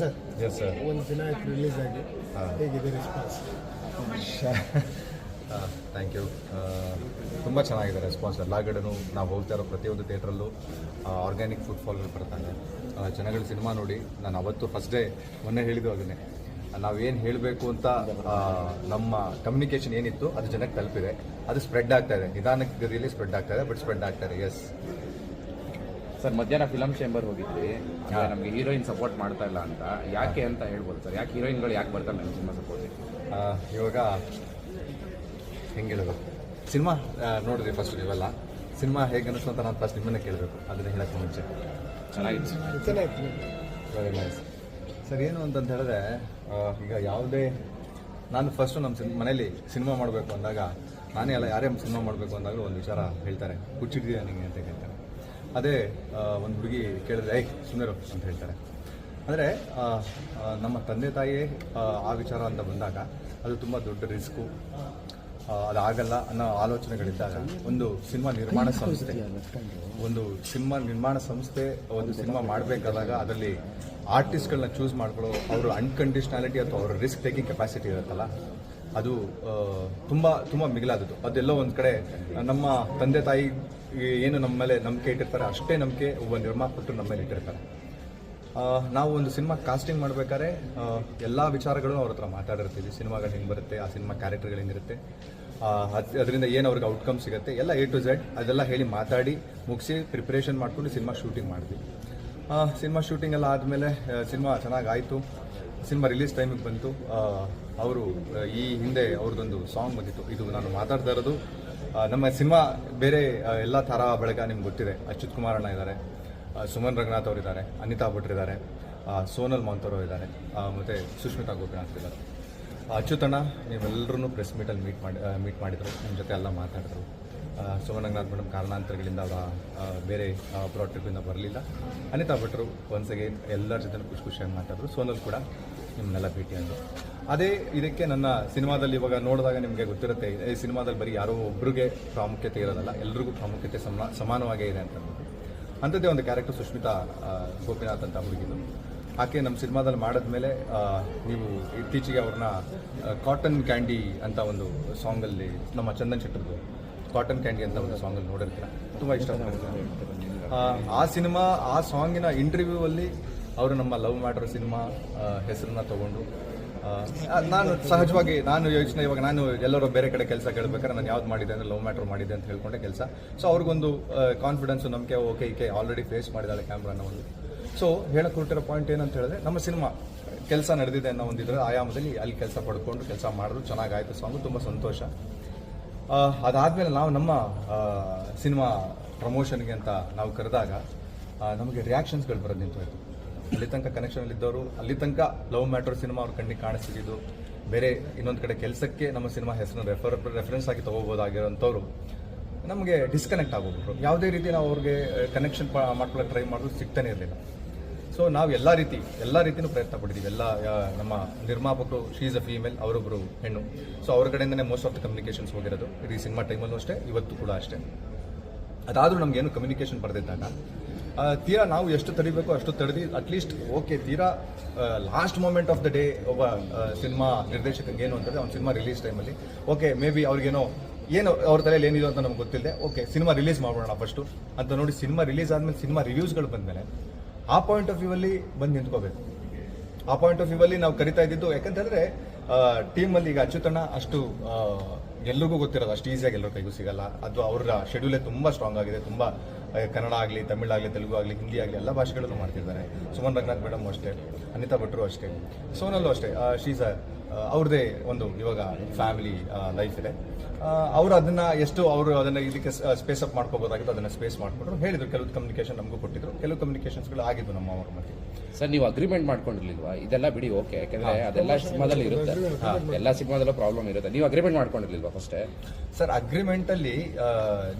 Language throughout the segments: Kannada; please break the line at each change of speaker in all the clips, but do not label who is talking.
ಸರ್
ಎಸ್ ಸರ್
ಒಂದು ದಿನ ಆಯ್ತು ರಿಲೀಸ್ ಆಗಿ. ಹೇಗಿದೆ ರೆಸ್ಪಾನ್ಸ್
ಥ್ಯಾಂಕ್ ಯು ತುಂಬ ಚೆನ್ನಾಗಿದೆ ರೆಸ್ಪಾನ್ಸ್ ಎಲ್ಲ ಕಡೆನೂ ನಾವು ಹೋಗ್ತಾ ಇರೋ ಪ್ರತಿಯೊಂದು ಥಿಯೇಟ್ರಲ್ಲೂ ಆರ್ಗ್ಯಾನಿಕ್ ಫುಟ್ಫಾಲ್ಗಳು ಬರ್ತಾನೆ. ಜನಗಳು ಸಿನಿಮಾ ನೋಡಿ ನಾನು ಅವತ್ತು ಫಸ್ಟ್ ಡೇ ಮೊನ್ನೆ ಹೇಳಿದ್ದು ಅದನ್ನೇ ನಾವೇನು ಹೇಳಬೇಕು ಅಂತ ನಮ್ಮ ಕಮ್ಯುನಿಕೇಷನ್ ಏನಿತ್ತು ಅದು ಜನಕ್ಕೆ ತಲುಪಿದೆ. ಅದು ಸ್ಪ್ರೆಡ್ ಆಗ್ತಾ ಇದೆ. ನಿಧಾನಕ್ಕೆ ಗತಿಯಲ್ಲಿ ಸ್ಪ್ರೆಡ್ ಆಗ್ತಾ ಇದೆ ಬಟ್ ಸ್ಪ್ರೆಡ್ ಆಗ್ತಾ ಇದೆ. ಎಸ್
ಸರ್ ಮಧ್ಯಾಹ್ನ ಫಿಲಮ್ ಚೇಂಬರ್ ಹೋಗಿದ್ವಿ. ಅಂದ್ರೆ ನಮಗೆ ಹೀರೋಯಿನ್ ಸಪೋರ್ಟ್ ಮಾಡ್ತಾ ಇಲ್ಲ ಅಂತ. ಯಾಕೆ ಅಂತ ಹೇಳ್ಬೋದು ಸರ್? ಯಾಕೆ ಹೀರೋಯಿನ್ಗಳು ಯಾಕೆ ಬರ್ತಾರೆ ನಮ್ಮ ಸಿನಿಮಾ ಸಪೋರ್ಟ್
ಆ, ಇವಾಗ ಹೆಂಗೆ ಹೇಳೋದು ಸಿನಿಮಾ ನೋಡಿದ್ರಿ ಫಸ್ಟ್ ಇವೆಲ್ಲ ಸಿನಿಮಾ ಹೇಗೆ ಅನಿಸ್ತು ಅಂತ ನಾನು ಫಸ್ಟ್ ನಿಮ್ಮನ್ನೇ ಕೇಳಬೇಕು. ಅದನ್ನ ಹೇಳಕ್ಕೆ ಮುಂಚೆ.
ಚೆನ್ನಾಗಿತ್ತು
ವೆರಿ ನೈಸ್ ಸರ್ ಏನು ಅಂತಂತ ಹೇಳಿದ್ರೆ ಈಗ ಯಾವುದೇ ನಾನು ಫಸ್ಟು ನಮ್ಮ ಸಿನ್ ಮನೇಲಿ ಸಿನಿಮಾ ಮಾಡಬೇಕು ಅಂದಾಗ ನಾನೇ ಅಲ್ಲ ಯಾರೇ ಸಿನಿಮಾ ಮಾಡಬೇಕು ಅಂದಾಗಲೂ ಒಂದು ವಿಚಾರ ಹೇಳ್ತಾರೆ. ಹುಚ್ಚಿಡ್ತೀಯ ನಿಮಗೆ ಅಂತ ಹೇಳ್ತಾರೆ ಅದೇ ಒಂದು ಹುಡುಗಿ ಕೇಳಿದ್ರೆ ಐ ಸುಂದರು ಅಂತ ಹೇಳ್ತಾರೆ. ಅಂದರೆ ನಮ್ಮ ತಂದೆ ತಾಯಿಯೇ ಆ, ವಿಚಾರ ಅಂತ ಬಂದಾಗ ಅದು ತುಂಬ ದೊಡ್ಡ ರಿಸ್ಕು. ಅದಾಗಲ್ಲ ಅನ್ನೋ ಆಲೋಚನೆಗಳಿದ್ದಾಗ ಒಂದು ಸಿನಿಮಾ ನಿರ್ಮಾಣ ಸಂಸ್ಥೆ ಒಂದು ಸಿನಿಮಾ ನಿರ್ಮಾಣ ಸಂಸ್ಥೆ ಒಂದು ಸಿನಿಮಾ ಮಾಡಬೇಕಾದಾಗ ಅದರಲ್ಲಿ ಆರ್ಟಿಸ್ಟ್ಗಳನ್ನ ಚೂಸ್ ಮಾಡ್ಕೊಳ್ಳೋ ಅವರು ಅನ್ಕಂಡೀಷ್ನಾಲಿಟಿ ಅಥವಾ ಅವರ ರಿಸ್ಕ್ ಟೇಕಿಂಗ್ ಕೆಪಾಸಿಟಿ ಇರುತ್ತಲ್ಲ ಅದು ತುಂಬ ತುಂಬ ಮಿಗಿಲಾದದ್ದು. ಅದೆಲ್ಲೋ ಒಂದು ಕಡೆ ನಮ್ಮ ತಂದೆ ತಾಯಿ ಏನು ನಮ್ಮ ಮೇಲೆ ನಂಬಿಕೆ ಇಟ್ಟಿರ್ತಾರೆ, ಅಷ್ಟೇ ನಂಬಿಕೆ ಒಬ್ಬ ನಿರ್ಮಾಪಕರು ನಮ್ಮ ಮೇಲೆ ಇಟ್ಟಿರ್ತಾರೆ. ನಾವು ಒಂದು ಸಿನಿಮಾ ಕಾಸ್ಟಿಂಗ್ ಮಾಡ್ಬೇಕಾದ್ರೆ ಎಲ್ಲ ವಿಚಾರಗಳು ಅವ್ರ ಹತ್ರ ಮಾತಾಡಿರ್ತೀವಿ. ಸಿನಿಮಾಗಳು ಹೆಂಗೆ ಬರುತ್ತೆ, ಆ ಸಿನಿಮಾ ಕ್ಯಾರೆಕ್ಟರ್ಗಳು ಹೆಂಗಿರುತ್ತೆ ಅದರಿಂದ ಏನು ಅವ್ರಿಗೆ ಔಟ್ಕಮ್ ಸಿಗುತ್ತೆ, ಎಲ್ಲ ಎ ಟು ಝೆಡ್ ಅದೆಲ್ಲ ಹೇಳಿ ಮಾತಾಡಿ, ಮುಗಿಸಿ ಪ್ರಿಪ್ರೇಷನ್ ಮಾಡಿಕೊಂಡು ಸಿನಿಮಾ ಶೂಟಿಂಗ್ ಮಾಡಿದ್ವಿ. ಸಿನಿಮಾ ಶೂಟಿಂಗ್ ಎಲ್ಲ ಆದಮೇಲೆ ಸಿನಿಮಾ ಚೆನ್ನಾಗಿ ಆಯಿತು ಸಿನಿಮಾ ರಿಲೀಸ್ ಟೈಮಿಗೆ ಬಂತು. ಅವರು, ಈ ಹಿಂದೆ ಅವ್ರದ್ದೊಂದು ಸಾಂಗ್ ಬಂದಿತ್ತು. ಇದು ನಾನು ಮಾತಾಡ್ತಾ ಇರೋದು. ನಮ್ಮ ಸಿನಿಮಾ ಬೇರೆ ಎಲ್ಲ ಥರ ಬಳಿಕ ನಿಮ್ಗೆ ಗೊತ್ತಿದೆ. ಅಚ್ಯುತ್ ಕುಮಾರ್ ಅಣ್ಣ ಇದ್ದಾರೆ ಸುಮನ್ ರಂಗನಾಥ್ ಅವರು ಇದ್ದಾರೆ ಅನಿತಾ ಭಟ್ರು ಇದ್ದಾರೆ ಸೋನಲ್ ಮಾಂತೋರ್ ಇದ್ದಾರೆ ಮತ್ತು ಸುಷ್ಮಿತಾ ಗೋಪಿನಾಥ್ ಇದ್ದಾರೆ ಅಚ್ಯುತ್ ಅಣ್ಣ ನೀವೆಲ್ಲರೂ ಪ್ರೆಸ್ ಮೀಟಲ್ಲಿ ಮೀಟ್ ಮಾಡಿ ಮೀಟ್ ಮಾಡಿದರು ನಿಮ್ಮ ಜೊತೆ ಎಲ್ಲ ಮಾತಾಡಿದ್ರು. ಸೋಮನ್ ರಂಗನಾಥ್ ಮೇಡಮ್ ಕಾರಣಾಂತರಗಳಿಂದ ಅವರ ಬೇರೆ ಟ್ರಿಪ್ಪಿಂದ ಬರಲಿಲ್ಲ. ಅನಿತಾ ಭಟ್ರು ಒನ್ಸ್ ಅಗೇನ್ ಎಲ್ಲರ ಜೊತೆ ಖುಷಿ ಖುಷಿಯಾಗಿ ಮಾತಾಡಿದ್ರು. ಸೋನಲ್ ಕೂಡ ನಿಮ್ಮನ್ನೆಲ್ಲ ಅಂತ ಅದೇ ಇದಕ್ಕೆ ನನ್ನ ಸಿನಿಮಾದಲ್ಲಿ ಇವಾಗ ನೋಡಿದಾಗ ನಿಮಗೆ ಗೊತ್ತಿರುತ್ತೆ, ಈ ಸಿನಿಮಾದಲ್ಲಿ ಬರೀ ಯಾರೋ ಒಬ್ಬರಿಗೆ ಪ್ರಾಮುಖ್ಯತೆ ಇರೋದಲ್ಲ, ಎಲ್ರಿಗೂ ಪ್ರಾಮುಖ್ಯತೆ ಸಮ, ಸಮಾನವಾಗೇ ಇದೆ ಅಂತ. ಅಂಥದ್ದೇ ಒಂದು ಕ್ಯಾರೆಕ್ಟರ್ ಸುಷ್ಮಿತಾ ಗೋಪಿನಾಥ್ ಅಂತ ಹುಡುಗಿದು. ಆಕೆ ನಮ್ಮ ಸಿನಿಮಾದಲ್ಲಿ ಮಾಡಿದ್ಮೇಲೆ ನೀವು ಇತ್ತೀಚೆಗೆ ಅವ್ರನ್ನ ಕಾಟನ್ ಕ್ಯಾಂಡಿ ಅಂತ ಒಂದು ಸಾಂಗಲ್ಲಿ ನಮ್ಮ ಚಂದನ್ ಶೆಟ್ಟರ್ದು ಕಾಟನ್ ಕ್ಯಾಂಡಿ ಅಂತ ಒಂದು ಸಾಂಗಲ್ಲಿ ನೋಡಿರ್ತೀರ, ತುಂಬ ಇಷ್ಟ ಆ ಸಿನಿಮಾ, ಆ ಸಾಂಗಿನ ಇಂಟರ್ವ್ಯೂ ಅಲ್ಲಿ ಅವರು ನಮ್ಮ ಲವ್ ಮ್ಯಾಟರ್ ಸಿನಿಮಾ ಹೆಸರನ್ನ ತಗೊಂಡು ನಾನು ಸಹಜವಾಗಿ ನಾನು ಯೋಚನೆ ಇವಾಗ ನಾನು ಎಲ್ಲರೂ ಬೇರೆ ಕಡೆ ಕೆಲಸ ಕೇಳಬೇಕಾದ್ರೆ ನಾನು ಯಾವ್ದು ಮಾಡಿದೆ ಅಂದ್ರೆ ಲವ್ ಮ್ಯಾಟರ್ ಮಾಡಿದೆ ಅಂತ ಹೇಳ್ಕೊಂಡೆ ಕೆಲಸ. ಸೊ ಅವ್ರಿಗೊಂದು ಕಾನ್ಫಿಡೆನ್ಸ್ ನಂಬಿಕೆ ಓಕೆ ಈಕೆ ಆಲ್ರೆಡಿ ಫೇಸ್ ಮಾಡಿದಾಳೆ ಕ್ಯಾಮ್ರಾನ ಒಂದು. ಸೊ ಹೇಳಕ್ಕೆ ಹೊರಟಿರೋ ಪಾಯಿಂಟ್ ಏನಂತ ಹೇಳಿದ್ರೆ, ನಮ್ಮ ಸಿನಿಮಾ ಕೆಲಸ ನಡೆದಿದೆ ಅನ್ನೋ ಒಂದು ಆಯಾಮದಲ್ಲಿ ಅಲ್ಲಿ ಕೆಲಸ ಪಡ್ಕೊಂಡು ಕೆಲಸ ಮಾಡಿದ್ರು, ಚೆನ್ನಾಗಾಯ್ತು ಸಾಂಗು ತುಂಬ ಸಂತೋಷ. ಅದಾದ್ಮೇಲೆ ನಾವು ನಮ್ಮ ಸಿನಿಮಾ ಪ್ರಮೋಷನ್ಗೆ ಅಂತ ನಾವು ಕರೆದಾಗ ನಮಗೆ ರಿಯಾಕ್ಷನ್ಸ್ಗಳು ಬರೋದು ನಿಂತೋಯ್ತು. ಅಲ್ಲಿ ತನಕ ಕನೆಕ್ಷನ್ ಇದ್ದವರು ಅಲ್ಲಿ ತನಕ ಲವ್ ಮ್ಯಾಟರ್ ಸಿನಿಮಾ ಅವ್ರ ಕಣ್ಣಿಗೆ ಕಾಣಿಸ್ತಿದ್ದು ಬೇರೆ ಇನ್ನೊಂದು ಕಡೆ ಕೆಲಸಕ್ಕೆ ನಮ್ಮ ಸಿನಿಮಾ ಹೆಸರು ರೆಫರ್ ರೆಫರೆನ್ಸ್ ಆಗಿ ತಗೋಬೋದಾಗಿರೋಂಥವ್ರು ನಮಗೆ ಡಿಸ್ಕನೆಕ್ಟ್ ಆಗೋಗ್ಬಿಟ್ರು ಯಾವುದೇ ರೀತಿ ನಾವು ಅವ್ರಿಗೆ ಕನೆಕ್ಷನ್ ಮಾಡ್ಕೊಳ್ಳೋಕೆ ಟ್ರೈ ಮಾಡಿದ್ರು ಸಿಗ್ತಾನೆ ಇರಲಿಲ್ಲ. ಸೊ ನಾವು ಎಲ್ಲ ರೀತಿ ಎಲ್ಲ ರೀತಿಯೂ ಪ್ರಯತ್ನ ಪಟ್ಟಿದ್ದೀವಿ ಎಲ್ಲ ನಮ್ಮ ನಿರ್ಮಾಪಕರು ಶೀಸ್ ಅ ಫೀಮೇಲ್ ಅವರೊಬ್ಬರು ಹೆಣ್ಣು. ಸೊ ಅವ್ರ ಕಡೆಯಿಂದನೇ ಮೋಸ್ಟ್ ಆಫ್ ದ ಕಮ್ಯುನಿಕೇಷನ್ಸ್ ಹೋಗಿರೋದು. ಇಡೀ ಸಿನಿಮಾ ಟೈಮಲ್ಲೂ ಅಷ್ಟೇ ಇವತ್ತು ಕೂಡ ಅಷ್ಟೇ. ಅದಾದರೂ ನಮಗೇನು ಕಮ್ಯುನಿಕೇಷನ್ ಬರೆದಿದ್ದಾಗ ಆ, ತೀರಾ ನಾವು ಎಷ್ಟು ತಡಿಬೇಕು, ಅಷ್ಟು ತಡೆದು ಅಟ್ಲೀಸ್ಟ್ ಓಕೆ ತೀರಾ last moment of the day ಒಬ್ಬ ಸಿನಿಮಾ ನಿರ್ದೇಶಕಂಗೆ ಏನು ಅಂತಂದ್ರೆ, ಅವ್ನ ಸಿನಿಮಾ ರಿಲೀಸ್ ಟೈಮಲ್ಲಿ ಓಕೆ ಮೇ ಬಿ ಅವ್ರಿಗೇನೋ, ಏನು ಅವ್ರ ತಲೆಯಲ್ಲಿ ಏನಿದೆ ಅಂತ ನಮ್ಗೆ ಗೊತ್ತಿಲ್ಲದೆ ಓಕೆ ಸಿನಿಮಾ ರಿಲೀಸ್ ಮಾಡೋಣ ಫಸ್ಟು ಅಂತ ನೋಡಿ ಸಿನಿಮಾ ರಿಲೀಸ್ ಆದಮೇಲೆ ಸಿನಿಮಾ ರಿವ್ಯೂಸ್ಗಳು ಬಂದಮೇಲೆ, ಆ ಪಾಯಿಂಟ್ ಆಫ್ ವ್ಯೂ ಅಲ್ಲಿ ಬಂದು ನಿಂತ್ಕೋಬೇಕು. ಆ ಪಾಯಿಂಟ್ ಆಫ್ ವ್ಯೂ ಅಲ್ಲಿ ನಾವು ಕರಿತಾ ಇದ್ದಿದ್ದು, ಯಾಕಂತಂದರೆ ಟೀಮಲ್ಲಿ ಈಗ ಅಚ್ಯುತಣ್ಣ ಅಷ್ಟು ಎಲ್ರಿಗೂ ಗೊತ್ತಿರೋದು, ಅಷ್ಟು ಈಸಿಯಾಗಿ ಎಲ್ಲರ ಕೈಗೂ ಸಿಗಲ್ಲ. ಅದು ಅವರ ಶೆಡ್ಯೂಲೇ ತುಂಬ ಸ್ಟ್ರಾಂಗ್ ಆಗಿದೆ, ತುಂಬಾ ಕನ್ನಡ ಆಗಲಿ ತಮಿಳಾಗಲಿ ತೆಲುಗು ಆಗಲಿ, ಹಿಂದಿ ಆಗಲಿ ಎಲ್ಲ ಭಾಷೆಗಳಲ್ಲೂ ಮಾಡ್ತಿದ್ದಾರೆ. ಸುಮನ್ ರಂಗನಾಥ್ ಮೇಡಮ್ ಅಷ್ಟೇ, ಅನಿತಾ ಭಟ್ರು ಅಷ್ಟೇ, ಸೋನಲ್ಲು ಅಷ್ಟೇ ಶೀಸ ಅವ್ರದ್ದೇ ಒಂದು ಇವಾಗ ಫ್ಯಾಮಿಲಿ ಲೈಫ್ ಇದೆ. ಅವರು ಅದನ್ನ ಎಷ್ಟು ಅವರು ಅದನ್ನ ಇದಕ್ಕೆ ಸ್ಪೇಸ್ ಅಪ್ ಮಾಡ್ಕೋಬೋದಾಗಿತ್ತು ಅದನ್ನ ಸ್ಪೇಸ್ ಮಾಡ್ಕೊಂಡ್ರು. ಹೇಳಿದ್ರು, ಕೆಲವು ಕಮ್ಯುನಿಕೇಶನ್ ನಮಗೂ ಕೊಟ್ಟಿದ್ರು. ಕೆಲವು ಕಮ್ಯುನಿಕೇಶನ್ಸ್ಗಳು ಆಗಿದ್ದು ನಮ್ಮ ಅವ್ರ ಮಧ್ಯೆ.
ಸರ್ ನೀವು ಅಗ್ರಿಮೆಂಟ್ ಮಾಡ್ಕೊಂಡಿರ್ಲಿಲ್ವಾ? ಇದೆಲ್ಲ ಬಿಡಿ ಓಕೆ ಯಾಕಂದ್ರೆ ಅದೆಲ್ಲ ಸಿನಿಮಾದಲ್ಲಿ ಇರುತ್ತೆ. ಎಲ್ಲ ಸಿನಿಮಾದಲ್ಲೂ ಪ್ರಾಬ್ಲಮ್ ಇರುತ್ತೆ. ನೀವು ಅಗ್ರಿಮೆಂಟ್ ಮಾಡ್ಕೊಂಡಿರ್ಲಿಲ್ವಾ ಫಸ್ಟ್
ಸರ್ ಅಗ್ರಿಮೆಂಟ್ ಅಲ್ಲಿ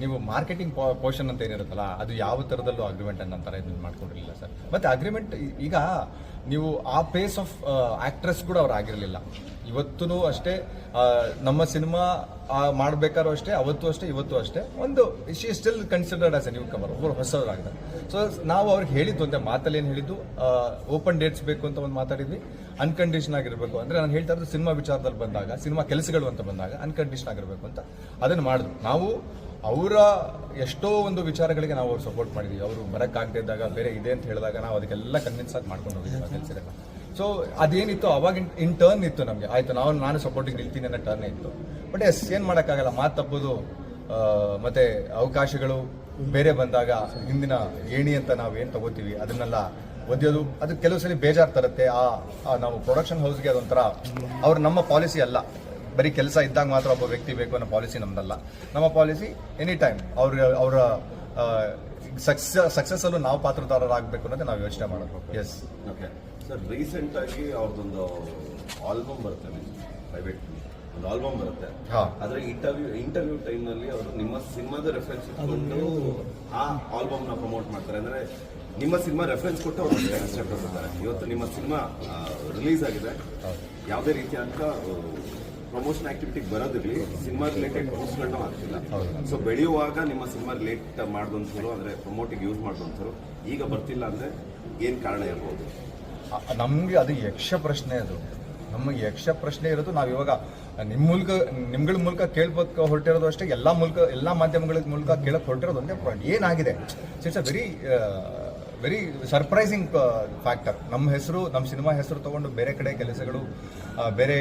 ನೀವು ಮಾರ್ಕೆಟಿಂಗ್ ಪೋರ್ಷನ್ ಅಂತ ಏನಿರುತ್ತಲ್ಲ ಅದು ಯಾವ ತರದಲ್ಲೂ ಅಗ್ರಿಮೆಂಟ್ ಅನ್ನೋ ತರ ಇದನ್ನ ಮಾಡ್ಕೊಂಡಿರಲಿಲ್ಲ ಸರ್. ಮತ್ತೆ ಅಗ್ರಿಮೆಂಟ್ ಈಗ ನೀವು ಆ ಪೇಸ್ ಆಫ್ ಆಕ್ಟ್ರೆಸ್ ಕೂಡ ಅವ್ರು ಆಗಿರಲಿಲ್ಲ. ಇವತ್ತೂ ಅಷ್ಟೇ ನಮ್ಮ ಸಿನಿಮಾ ಮಾಡಬೇಕಾದ್ರೂ ಅಷ್ಟೇ, ಅವತ್ತು ಅಷ್ಟೇ, ಇವತ್ತು ಅಷ್ಟೇ, ಒಂದು, she still considered as a newcomer ಒಬ್ಬರು ಹೊಸದಾಗ ಸೊ ನಾವು ಅವ್ರಿಗೆ ಹೇಳಿದ್ದು ಅಂತ ಮಾತಲ್ಲಿ ಏನು ಹೇಳಿದ್ದು ಓಪನ್ ಡೇಟ್ಸ್ ಬೇಕು ಅಂತ ಒಂದು ಮಾತಾಡಿದ್ವಿ. ಅನ್ಕಂಡೀಷನ್ ಆಗಿರಬೇಕು ಅಂದರೆ ನಾನು ಹೇಳ್ತಾ ಇರೋದು ಸಿನಿಮಾ ವಿಚಾರದಲ್ಲಿ ಬಂದಾಗ, ಸಿನಿಮಾ ಕೆಲಸಗಳು ಅಂತ ಬಂದಾಗ ಅನ್ಕಂಡೀಷನ್ ಆಗಿರಬೇಕು ಅಂತ ಅದನ್ನು ಮಾಡಿದ್ರು. ನಾವು ಅವರ ಎಷ್ಟೋ ಒಂದು ವಿಚಾರಗಳಿಗೆ ನಾವು ಅವ್ರು ಸಪೋರ್ಟ್ ಮಾಡಿದ್ವಿ. ಅವರು ಬರೋಕ್ಕಾಗದೇ ಇದ್ದಾಗ, ಬೇರೆ ಇದೆ ಅಂತ ಹೇಳಿದಾಗ ನಾವು ಅದಕ್ಕೆಲ್ಲ ಕನ್ವಿನ್ಸ್ ಆಗಿ ಮಾಡ್ಕೊಂಡು ಹೋಗಿದ್ದೀವಿ ಕೆಲಸಗಳನ್ನ ಸೊ ಅದೇನಿತ್ತು? ಅವಾಗ ಇನ್ ಟರ್ನ್ ಇತ್ತು ನಮಗೆ. ಆಯಿತು ನಾವು ನಾನು ಸಪೋರ್ಟಿಂಗ್ ನಿಲ್ತೀನಿ ಅನ್ನೋ ಟರ್ನ್ ಇತ್ತು. ಬಟ್ ಎಸ್ ಏನು ಮಾಡೋಕ್ಕಾಗಲ್ಲ. ಮಾತು ತಪ್ಪೋದು ಮತ್ತೆ ಅವಕಾಶಗಳು ಬೇರೆ ಬಂದಾಗ ಹಿಂದಿನ ಏಣಿ ಅಂತ ನಾವು ಏನು ತಗೋತೀವಿ, ಅದನ್ನೆಲ್ಲ ಒದ್ಯೋದು, ಅದು ಕೆಲವು ಸಲ ಬೇಜಾರು ತರುತ್ತೆ. ಆ ನಾವು ಪ್ರೊಡಕ್ಷನ್ ಹೌಸ್ಗೆ ಅದೊಂಥರ ಅವ್ರು ನಮ್ಮ ಪಾಲಿಸಿ ಅಲ್ಲ. ಬರೀ ಕೆಲಸ ಇದ್ದಾಗ ಮಾತ್ರ ಒಬ್ಬ ವ್ಯಕ್ತಿ ಬೇಕು ಅನ್ನೋ ಪಾಲಿಸಿ ನಮ್ದಲ್ಲ. ನಮ್ಮ ಪಾಲಿಸಿ ಎನಿ ಟೈಮ್ ಅವ್ರ ಅವರ ಸಕ್ಸಸ್ ಸಕ್ಸಸ್ಸಲ್ಲೂ ನಾವು ಪಾತ್ರದಾರರಾಗಬೇಕು ಅನ್ನೋದೇ ನಾವು ಯೋಚನೆ ಮಾಡಬೇಕು. ಎಸ್
ಓಕೆ ಸರ್ ರೀಸೆಂಟ್ ಆಗಿ ಅವ್ರದ್ದೊಂದು ಆಲ್ಬಮ್ ಬರುತ್ತೆ ಪ್ರೈವೇಟ್ ಒಂದು ಆಲ್ಬಮ್ ಬರುತ್ತೆ. ಆದ್ರೆ ಇಂಟರ್ವ್ಯೂ ಇಂಟರ್ವ್ಯೂ ಟೈಮ್ನಲ್ಲಿ ಅವರು ನಿಮ್ಮ ಸಿನಿಮಾದ ರೆಫರೆನ್ಸ್ ಇಟ್ಕೊಂಡು ಆ ಆಲ್ಬಮ್ನ ಪ್ರಮೋಟ್ ಮಾಡ್ತಾರೆ. ಅಂದ್ರೆ ನಿಮ್ಮ ಸಿನಿಮಾ ರೆಫರೆನ್ಸ್ ಕೊಟ್ಟು ಅವರು ಬರ್ತಾರೆ ಇವತ್ತು ನಿಮ್ಮ ಸಿನಿಮಾ ರಿಲೀಸ್ ಆಗಿದೆ. ಯಾವುದೇ ರೀತಿಯಾದಂಥ ಪ್ರಮೋಷನ್ ಆಕ್ಟಿವಿಟಿಗೆ ಬರೋದಿರಲಿ. ಸಿನಿಮಾ ರಿಲೇಟೆಡ್ ಪೋಸ್ಟ್ಗಳನ್ನ ಆಗ್ತಿಲ್ಲ ಸೊ ಬೆಳೆಯುವಾಗ ನಿಮ್ಮ ಸಿನಿಮಾ ರಿಲೇಟ್ ಮಾಡಿದಂಥವ್ರು ಅಂದ್ರೆ ಪ್ರಮೋಟಿಗೆ ಯೂಸ್ ಮಾಡಿದಂಥವ್ರು ಈಗ ಬರ್ತಿಲ್ಲ ಅಂದ್ರೆ ಏನು ಕಾರಣ ಇರ್ಬೋದು?
ನಮಗೆ ಅದು ಯಕ್ಷ ಪ್ರಶ್ನೆ ಅದು. ನಮಗೆ ಯಕ್ಷ ಪ್ರಶ್ನೆ ಇರೋದು ನಾವು ಇವಾಗ ನಿಮ್ಮ ಮೂಲಕ, ನಿಮ್ಗಳ ಮೂಲಕ ಕೇಳ್ಬೇಕು ಹೊರಟಿರೋದು ಅಷ್ಟೇ, ಎಲ್ಲ ಮೂಲಕ, ಎಲ್ಲ ಮಾಧ್ಯಮಗಳ ಮೂಲಕ ಕೇಳಕ್ ಹೊರಟಿರೋದು ಒಂದೇ ಪಾಯಿಂಟ್ ಏನಾಗಿದೆ? It's a very very surprising factor ನಮ್ಮ ಹೆಸರು ನಮ್ಮ ಸಿನಿಮಾ ಹೆಸರು ತಗೊಂಡು ಬೇರೆ ಕಡೆ ಕೆಲಸಗಳು ಬೇರೆ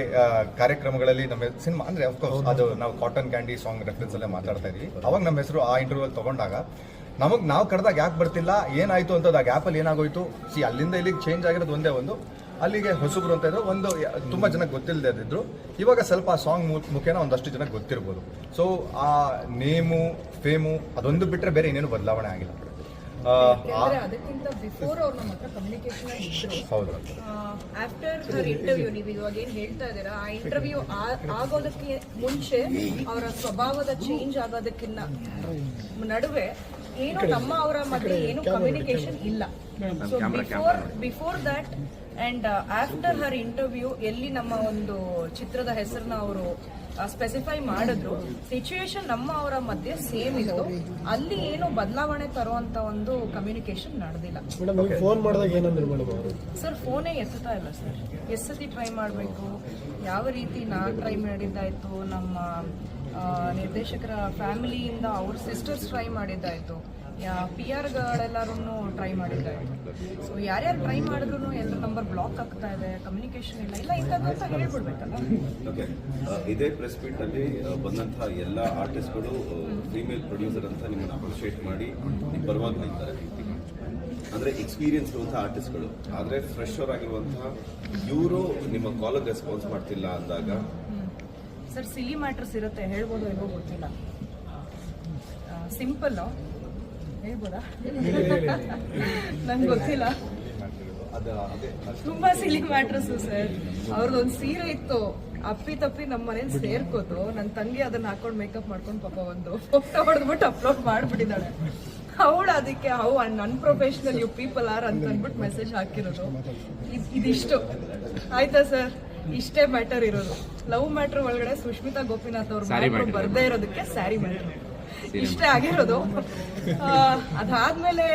ಕಾರ್ಯಕ್ರಮಗಳಲ್ಲಿ ನಮ್ಮ ಸಿನಿಮಾ ಅಂದರೆ ಅದು ನಾವು ಕಾಟನ್ ಕ್ಯಾಂಡಿ ಸಾಂಗ್ ರೆಫರೆನ್ಸ್ ಅಲ್ಲೇ ಮಾತಾಡ್ತಾ ಇದ್ವಿ. ಅವಾಗ ನಮ್ಮ ಹೆಸರು ಆ ಇಂಟರ್ವ್ಯೂ ತಗೊಂಡಾಗ ನಮಗೆ ನಾವು ಕರೆದಾಗ ಯಾಕೆ ಬರ್ತಿಲ್ಲ ಏನಾಯ್ತು ಅಂತದ್ದು ಆ ಗ್ಯಾಪಲ್ಲಿ ಏನಾಗೋಯ್ತು? ಸಿ ಅಲ್ಲಿಂದ ಇಲ್ಲಿಗೆ ಚೇಂಜ್ ಆಗಿರೋದು ಒಂದೇ ಒಂದು. ಅಲ್ಲಿಗೆ ಹೊಸಬ್ರು ಅಂತ ಇದ್ರು ಒಂದು ತುಂಬ ಜನಕ್ಕೆ ಗೊತ್ತಿಲ್ಲದೆ ಇದ್ರು ಇವಾಗ ಸ್ವಲ್ಪ ಆ ಸಾಂಗ್ ಮುಖೇನ ಒಂದಷ್ಟು ಜನಕ್ಕೆ ಗೊತ್ತಿರ್ಬೋದು. ಸೊ ಆ ನೇಮು ಫೇಮು ಅದೊಂದು ಬಿಟ್ಟರೆ ಬೇರೆ ಇನ್ನೇನು ಬದಲಾವಣೆ ಆಗಿಲ್ಲ. ಹೌದು.
ಆಫ್ಟರ್ ಹರ್ ಇಂಟರ್ವ್ಯೂ ನೀವು ಇವಾಗ ಏನ್ ಹೇಳ್ತಾ ಇದ್ದೀರಾ ಆ ಇಂಟರ್ವ್ಯೂ ಆಗೋದಕ್ಕೆ ಮುಂಚೆ ಅವರ ಸ್ವಭಾವದ ಚೇಂಜ್ ಆಗೋದಕ್ಕಿಂತ ನಡುವೆ ಏನು ನಮ್ಮ ಅವರ ಮಧ್ಯೆ ಏನು ಕಮ್ಯುನಿಕೇಶನ್ ಇಲ್ಲ. So before before that and after her interview ಎಲ್ಲಿ ನಮ್ಮ ಒಂದು ಚಿತ್ರದ ಹೆಸರನ್ನ ಅವರು ಸ್ಪೆಸಿಫೈ ಮಾಡಿದ್ರು ಸಿಚುಯೇಷನ್ ನಮ್ಮ ಅವರ ಮಧ್ಯೆ ಸೇಮ್ ಇತ್ತು ಅಲ್ಲಿ ಏನು ಬದಲಾವಣೆ ತರುವಂತ ಒಂದು ಕಮ್ಯುನಿಕೇಶನ್ ನಡೆದಿಲ್ಲ. ಸರ್ ಫೋನೇ ಎತ್ತುತ್ತಾ ಇಲ್ಲ ಸರ್. ಎಷ್ಟು ಸತಿ ಟ್ರೈ ಮಾಡಬೇಕು? ಯಾವ ರೀತಿ ನಾನು ಟ್ರೈ ಮಾಡಿದ್ದಾಯ್ತು? ನಮ್ಮ ನಿರ್ದೇಶಕರ ಫ್ಯಾಮಿಲಿಯಿಂದ ಅವ್ರ ಸಿಸ್ಟರ್ಸ್ ಟ್ರೈ ಮಾಡಿದ್ದಾಯ್ತು. ಪಿ ಆರ್ಗಳೆಲ್ಲರೂ ಟ್ರೈ ಮಾಡಿದ್ದಾಯಿತು. ಸೊ ಯಾರ್ಯಾರು ಟ್ರೈ ಮಾಡಿದ್ರು ಎಲ್ಲರ ನಂಬರ್ ಬ್ಲಾಕ್ ಆಗ್ತಾ ಇದೆ ಕಮ್ಯುನಿಕೇಶನ್ ಇಲ್ಲ. ಇಲ್ಲ ಇಂಥದ್ದು ಅಂತ
ಓಕೆ ಇದೇ ಪ್ರೆಸ್ ಮೀಟ್ ಅಲ್ಲಿ ಆ, ಬಂದಂತಹ ಎಲ್ಲ ಆರ್ಟಿಸ್ಟ್ಗಳು ಫೀಮೇಲ್ ಪ್ರೊಡ್ಯೂಸರ್ ಅಂತ ನಿಮ್ಮನ್ನ ಅಪ್ರಿಷಿಯೇಟ್ ಮಾಡಿ ಪರವಾಗಿ ಅಂದ್ರೆ ಎಕ್ಸ್ಪೀರಿಯನ್ಸ್ ಇರುವಂತಹ ಆರ್ಟಿಸ್ಟ್ಗಳು ಆದ್ರೆ ಫ್ರೆಶರ್ ಆಗಿರುವಂತಹ ಇವರು ನಿಮ್ಮ ಕಾಲೇಜ್ ರೆಸ್ಪಾನ್ಸ್ ಮಾಡ್ತಿಲ್ಲ ಅಂದಾಗ
ಸರ್ ಸಿಲಿ ಮ್ಯಾಟ್ರಸ್ ಇರುತ್ತೆ, ಹೇಳ್ಬೋದು ಇಲ್ವೋ ಗೊತ್ತಿಲ್ಲ. ಸಿಂಪಲ್ ಹೇಳ್ಬೋದಾ? ನಂಗೆ ಗೊತ್ತಿಲ್ಲ. ತುಂಬಾ ಸಿಲಿ ಮ್ಯಾಟ್ರಸ್ ಸರ್ ಅವ್ರದ್ದೊಂದು ಸೀರೆ ಇತ್ತು, ಅಪ್ಪಿ ತಪ್ಪಿ ನಮ್ಮ ಮನೇಲಿ ಸೇರ್ಕೋತು ನನ್ನ ತಂಗಿ ಅದನ್ನ ಹಾಕೊಂಡು ಮೇಕಪ್ ಮಾಡ್ಕೊಂಡು ಪಾಪ ಒಂದು ಫೋಟೋ ಹೊಡೆದ್ಬಿಟ್ಟು ಅಪ್ಲೋಡ್ ಮಾಡ್ಬಿಟ್ಟಿದ್ದಾಳೆ. ಅವಳು ಅದಕ್ಕೆ how unprofessional you people are ಅಂತ ಅಂದ್ಬಿಟ್ಟು ಮೆಸೇಜ್ ಹಾಕಿರೋದು. ಇದ್- ಇದಿಷ್ಟು. ಆಯ್ತಾ ಸರ್ ಇಷ್ಟೇ ಮ್ಯಾಟರ್ ಇರೋದು. ಲವ್ ಮ್ಯಾಟರ್ ಒಳಗಡೆ ಸುಷ್ಮಿತಾ ಗೋಪಿನಾಥ್ ಅವ್ರ ಬರ್ದೇ ಇರೋದಕ್ಕೆ ಸ್ಯಾರಿ ಮ್ಯಾಟರ್ ಇಷ್ಟೇ ಆಗಿರೋದು. ಅದಾದ್ಮೇಲೆ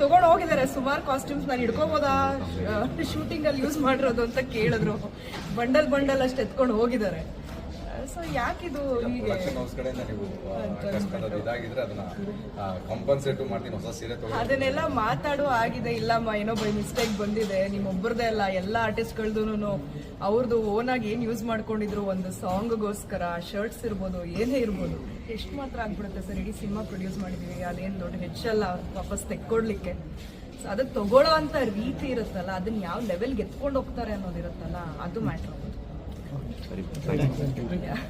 ತಗೊಂಡ್ ಹೋಗಿದ್ದಾರೆ. ಸುಮಾರು ಕಾಸ್ಟ್ಯೂಮ್ಸ್ ನಾನು ಹಿಡ್ಕೋಬೋದಾ? ಶೂಟಿಂಗ್ ಅಲ್ಲಿ ಯೂಸ್ ಮಾಡಿರೋದು ಅಂತ ಕೇಳಿದ್ರು. ಬಂಡಲ್ ಬಂಡಲ್ ಅಷ್ಟು ಎತ್ಕೊಂಡು ಹೋಗಿದ್ದಾರೆ. ಸೊ ಯಾಕಿದು ಹೀಗೆ? ಅದನ್ನೆಲ್ಲ ಮಾತಾಡೋ ಆಗಿದೆ. ಇಲ್ಲಮ್ಮ ಏನೋ ಬೈ ಮಿಸ್ಟೇಕ್ ಬಂದಿದೆ. ನಿಮ್ಮೊಬ್ಬರದೇ ಅಲ್ಲ ಎಲ್ಲ ಆರ್ಟಿಸ್ಟ್ಗಳ್ದು ಅವ್ರದ್ದು ಆಗಿ ಏನು ಯೂಸ್ ಮಾಡ್ಕೊಂಡಿದ್ರು? ಒಂದು ಸಾಂಗ್ಗೋಸ್ಕರ ಶರ್ಟ್ಸ್ ಇರ್ಬೋದು ಏನೇ ಇರ್ಬೋದು. ಎಷ್ಟು ಮಾತ್ರ ಆಗ್ಬಿಡುತ್ತೆ ಸರ್? ಇಡೀ ಸಿನಿಮಾ ಪ್ರೊಡ್ಯೂಸ್ ಮಾಡಿದೀವಿ. ಅದೇನು ದೊಡ್ಡ ಹೆಚ್ಚಲ್ಲ ವಾಪಸ್ ತೆಕ್ಕೊಡ್ಲಿಕ್ಕೆ. ಸೊ ಅದಕ್ಕೆ ತಗೊಳ್ಳೋ ಅಂತ ರೀತಿ ಇರುತ್ತಲ್ಲ ಅದನ್ನ ಯಾವ ಲೆವೆಲ್ಗೆ ಎತ್ಕೊಂಡು ಹೋಗ್ತಾರೆ ಅನ್ನೋದಿರುತ್ತಲ್ಲ ಅದು ಮ್ಯಾಟ್ರ್
ಸರಿ ಥ್ಯಾಂಕ್ ಯು
Yeah.